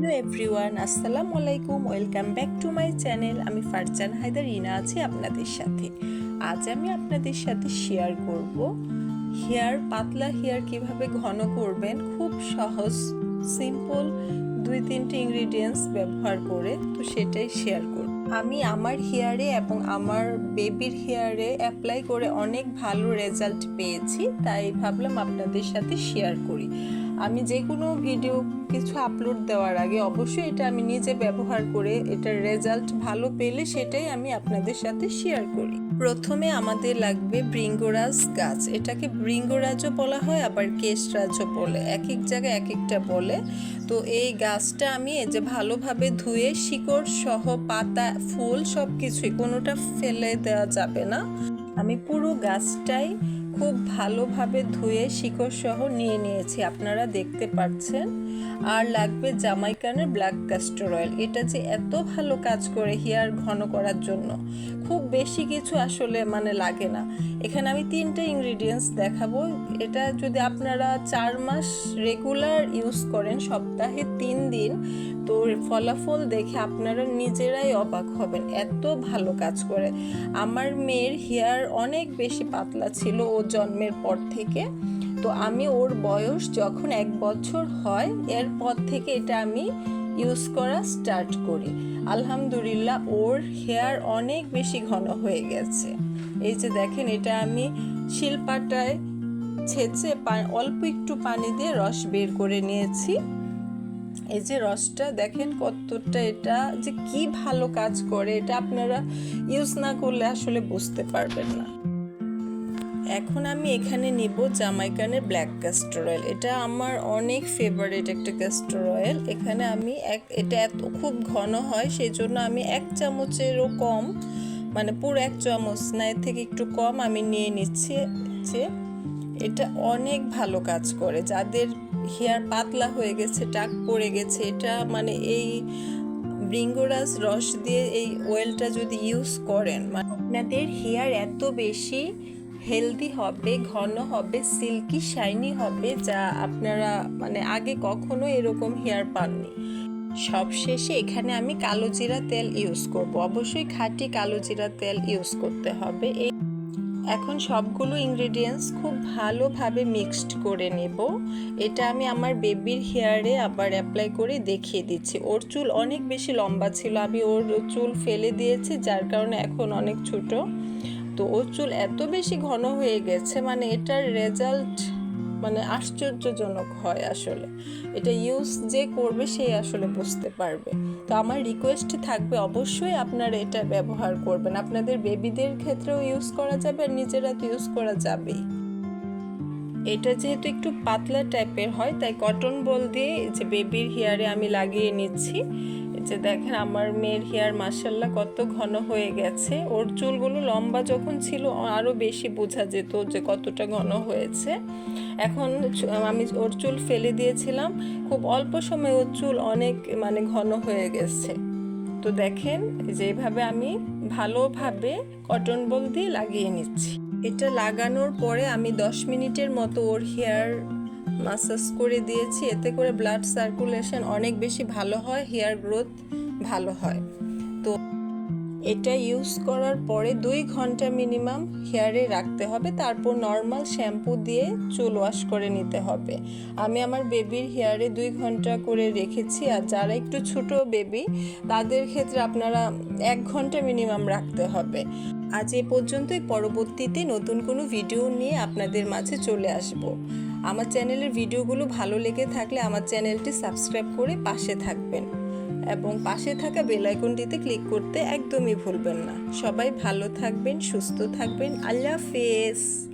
Hello everyone, আসসালামু আলাইকুম, welcome back to my channel. আমি ফারজান হায়দার, রিনা আছি আপনাদের সাথে। আজ আমি আপনাদের সাথে শেয়ার করব হেয়ার, পাতলা হেয়ার কীভাবে ঘন করবেন। খুব সহজ, সিম্পল, দুই তিনটে ইনগ্রিডিয়েন্টস ব্যবহার করে তো সেটাই শেয়ার করব। আমি আমার হেয়ারে এবং আমার বেবির হেয়ারে অ্যাপ্লাই করে অনেক ভালো রেজাল্ট পেয়েছি, তাই ভাবলাম আপনাদের সাথে শেয়ার করি। আমি যে কোনো ভিডিও কিছু আপলোড দেওয়ার আগে অবশ্যই এটা আমি নিজে ব্যবহার করে এটার রেজাল্ট ভালো পেলে সেটাই আমি আপনাদের সাথে শেয়ার করি। প্রথমে আমাদের লাগবে ব্রিঙ্গোরাজ গাছ। এটাকে ব্রিঙ্গোরাজও বলা হয়, আবার কেশরাজও বলে। এক এক জায়গায় এক একটা বলে। তো এই গাছটা আমি যে ভালোভাবে ধুয়ে শিকড় সহ পাতা, ফুল সব কিছুই কোনোটা ফেলে দেওয়া যাবে না। আমি পুরো গাছটাই খুব ভালোভাবে ধুয়ে শিকড় সহ নিয়ে নিয়েছি। আপনারা দেখতে পাচ্ছেন আর লাগবে জামাইকানের ব্ল্যাক ক্যাস্টর অয়েল। এটা যে এত ভালো কাজ করে হেয়ার ঘন করার জন্য। খুব বেশি কিছু আসলে মানে লাগে না। এখানে আমি তিনটে ইনগ্রিডিয়েন্টস দেখাবো। এটা যদি আপনারা চার মাস রেগুলার ইউজ করেন, সপ্তাহে তিন দিন তো ফলাফল দেখে আপনারা নিজেরাই অবাক হবেন। এত ভালো কাজ করে। আমার মেয়ের হেয়ার অনেক বেশি পাতলা ছিল ও জন্মের পর থেকে। তো আমি ওর বয়স যখন এক বছর হয় এরপর থেকে এটা আমি ইউজ করা স্টার্ট করি। আলহামদুলিল্লাহ ওর হেয়ার অনেক বেশি ঘন হয়ে গেছে। এই যে দেখেন, এটা আমি শিলপাটায় ছেঁচে অল্প একটু পানি দিয়ে রস বের করে নিয়েছি। এই যে রসটা দেখেন কতটা এটা যে কি ভালো কাজ করে, এটা আপনারা ইউজ না করলে আসলে বুঝতে পারবেন না। এখন আমি এখানে নিব জামাইকানের ব্ল্যাক ক্যাস্টর অয়েল এটা আমার অনেক ফেভারিট একটা ক্যাস্টর অয়েল এখানে আমি এক, এটা এত খুব ঘন হয় সেই জন্য আমি এক চামচেরও কম মানে পুরো এক চামচ না, এর থেকে একটু কম আমি নিয়ে নিচ্ছি। এটা অনেক ভালো কাজ করে। যাদের হেয়ার পাতলা হয়ে গেছে, টাক পড়ে গেছে, এটা মানে এই ব্রিঙ্গোরাস রস দিয়ে এই অয়েলটা যদি ইউজ করেন মানে আপনাদের হেয়ার এত বেশি হেলদি হবে, ঘন হবে সিল্কি শাইনি হবে, যা আপনারা মানে আগে কখনো এরকম হেয়ার পাননি। সবশেষে এখানে আমি কালো জিরা তেল ইউজ করব। অবশ্যই খাঁটি কালো জিরা তেল ইউজ করতে হবে। এই এখন সবগুলো ইনগ্রেডিয়েন্টস খুব ভালোভাবে মিক্সড করে নেব। এটা আমি আমার বেবির হেয়ারে আবার অ্যাপ্লাই করে দেখিয়ে দিচ্ছি। ওর চুল অনেক বেশি লম্বা ছিল, আমি ওর চুল ফেলে দিয়েছি, যার কারণে এখন অনেক ছোট। তো ওর চুল এত বেশি ঘন হয়ে গেছে মানে এটার রেজাল্ট মানে আশ্চর্যজনক হয় আসলে। এটা ইউজ যে করবে সে আসলে বুঝতে পারবে। তো আমার রিকোয়েস্ট থাকবে অবশ্যই আপনারা এটা ব্যবহার করবেন। আপনাদের বেবিদের ক্ষেত্রেও ইউজ করা যাবে আর নিজেরা তো ইউজ করা যাবেই। এটা যেহেতু একটু পাতলা টাইপের হয়, তাই কটন বল দিয়ে যে বেবির হেয়ারে আমি লাগিয়ে নিচ্ছি। যে দেখেন আমার মেয়ের হেয়ার মাসাল্লাহ কত ঘন হয়ে গেছে। ওর চুলগুলো লম্বা যখন ছিল আরও বেশি বোঝা যেত যে কতটা ঘন হয়েছে। এখন আমি ওর চুল ফেলে দিয়েছিলাম। খুব অল্প সময় ওর চুল অনেক মানে ঘন হয়ে গেছে। তো দেখেন, যেভাবে আমি ভালোভাবে কটন বল দিয়ে লাগিয়ে নিচ্ছি। এটা লাগানোর পরে আমি দশ মিনিটের মতো ওর হেয়ার মাসাজ করে দিয়েছি। এতে করে ব্লাড সার্কুলেশন অনেক বেশি ভালো হয় হেয়ার গ্রোথ ভালো হয়। তো এটা ইউজ করার পরে দুই ঘণ্টা মিনিমাম হেয়ারে রাখতে হবে। তারপর নর্মাল শ্যাম্পু দিয়ে চুল ওয়াশ করে নিতে হবে। আমি আমার বেবির হেয়ারে দুই ঘণ্টা করে রেখেছি আর যারা একটু ছোট বেবি তাদের ক্ষেত্রে আপনারা এক ঘণ্টা মিনিমাম রাখতে হবে। আজ এ পর্যন্তই। পরবর্তীতে নতুন কোনো ভিডিও নিয়ে আপনাদের মাঝে চলে আসব। আমার চ্যানেলের ভিডিওগুলো ভালো লেগে থাকলে আমার চ্যানেলটি সাবস্ক্রাইব করে পাশে থাকবেন। এবং পাশে থাকা বেল আইকনটিতে ক্লিক করতে একদমই ভুলবেন না। সবাই ভালো থাকবেন, সুস্থ থাকবেন। আল্লাহ হাফেজ।